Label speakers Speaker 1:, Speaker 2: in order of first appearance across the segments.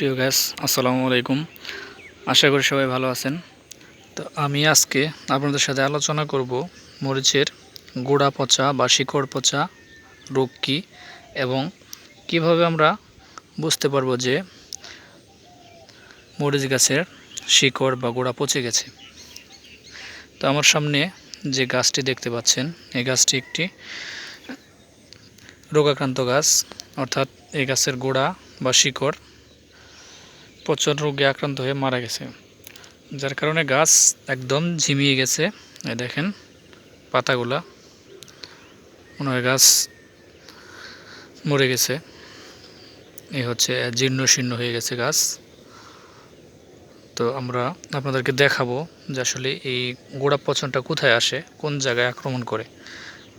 Speaker 1: প্রিয় গ্যাস আসসালামু আলাইকুম। আশা করি সবাই ভালো আছেন। তো আমি আজকে আপনাদের সাথে আলোচনা করব মরিচের গোড়া পচা বা শিকড় পচা রোগ কী এবং কীভাবে আমরা বুঝতে পারব যে মরিচ গাছের শিকড় বা গোড়া পচে গেছে। তো আমার সামনে যে গাছটি দেখতে পাচ্ছেন, এই গাছটি একটি রোগাক্রান্ত গাছ, অর্থাৎ এই গাছের গোড়া বা শিকড় পচন রোগে আক্রান্ত হয়ে মারা গেছে। যার কারণে গাছ একদম ঝিমিয়ে গেছে। দেখেন পাতাগুলা। মনে হয় গাছ মরে গেছে। এই হচ্ছে জীর্ণ শীর্ণ হয়ে গেছে গাছ। তো আমরা আপনাদেরকে দেখাবো যে আসলে এই গোড়া পচনটা কোথায় আসে, কোন জায়গায় আক্রমণ করে।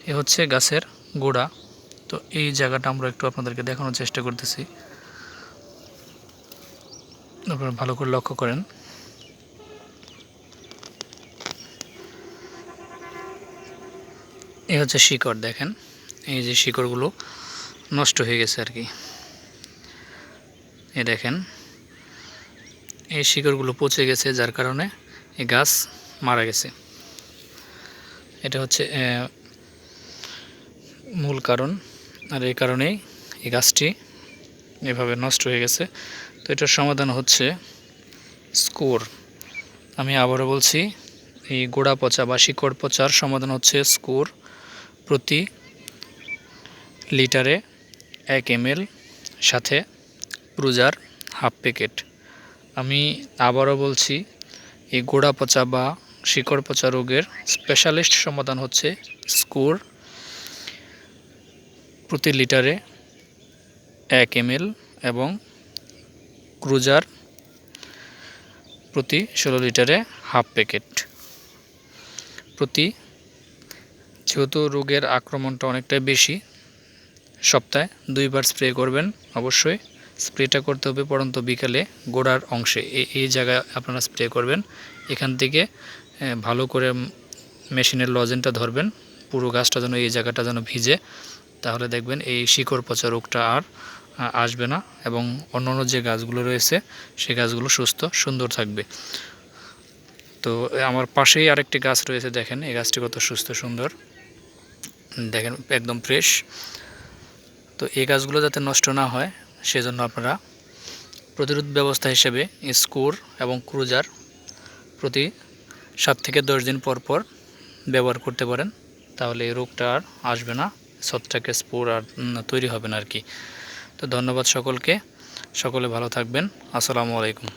Speaker 1: এ হচ্ছে গাছের গোড়া। তো এই জায়গাটা আমরা একটু আপনাদেরকে দেখানোর চেষ্টা করতেছি। আপনারা ভালো করে লক্ষ্য করেন। এই হচ্ছে শিকড়, দেখেন। এই যে শিকড়গুলো নষ্ট হয়ে গেছে আর কি। এ দেখেন, এই শিকড়গুলো পচে গেছে, যার কারণে এই গাছ মারা গেছে। এটা হচ্ছে মূল কারণ। আর এই কারণেই এই গাছটি এভাবে নষ্ট হয়ে গেছে। এটার সমাধান হচ্ছে স্কোর। আমি আবারও বলছি, এই গোড়া পচা বা শিকড় পচার সমাধান হচ্ছে স্কোর প্রতি লিটারে এক এম সাথে ক্রুজার হাফ প্যাকেট। আমি আবারও বলছি, এই গোড়া পচা বা শিকড় পচা রোগের স্পেশালিস্ট সমাধান হচ্ছে স্কোর প্রতি লিটারে এক এম এবং ক্রুজার প্রতি ষোলো লিটারে হাফ প্যাকেট। প্রতি যেহেতু রোগের আক্রমণটা অনেকটাই বেশি, সপ্তাহে দুইবার স্প্রে করবেন। অবশ্যই স্প্রেটা করতে হবে পরন্ত বিকালে গোড়ার অংশে। এই জায়গায় আপনারা স্প্রে করবেন। এখান থেকে ভালো করে মেশিনের লজেনটা ধরবেন। পুরো গাছটা যেন এই জায়গাটা যেন ভিজে। তাহলে দেখবেন এই শিকড় পচা রোগটা আর আসবে না এবং অন্যান্য যে গাছগুলো রয়েছে সেই গাছগুলো সুস্থ, সুন্দর থাকবে। তো আমার পাশেই আরেকটি গাছ রয়েছে, দেখেন, এই গাছটি কত সুস্থ, সুন্দর। দেখেন, একদম ফ্রেশ। তো এই গাছগুলো যাতে নষ্ট না হয়, সেজন্য আপনারা প্রতিরোধ ব্যবস্থা হিসেবে স্কোর এবং ক্রুজার প্রতি সাত থেকে দশ দিন পর পর ব্যবহার করতে পারেন। তাহলে এই রোগটা আর আসবে না ছত্রাকের স্পোর আর তৈরি হবে না আর কি। তো ধন্যবাদ সকলকে। সকলে ভালো থাকবেন। আসসালামু আলাইকুম।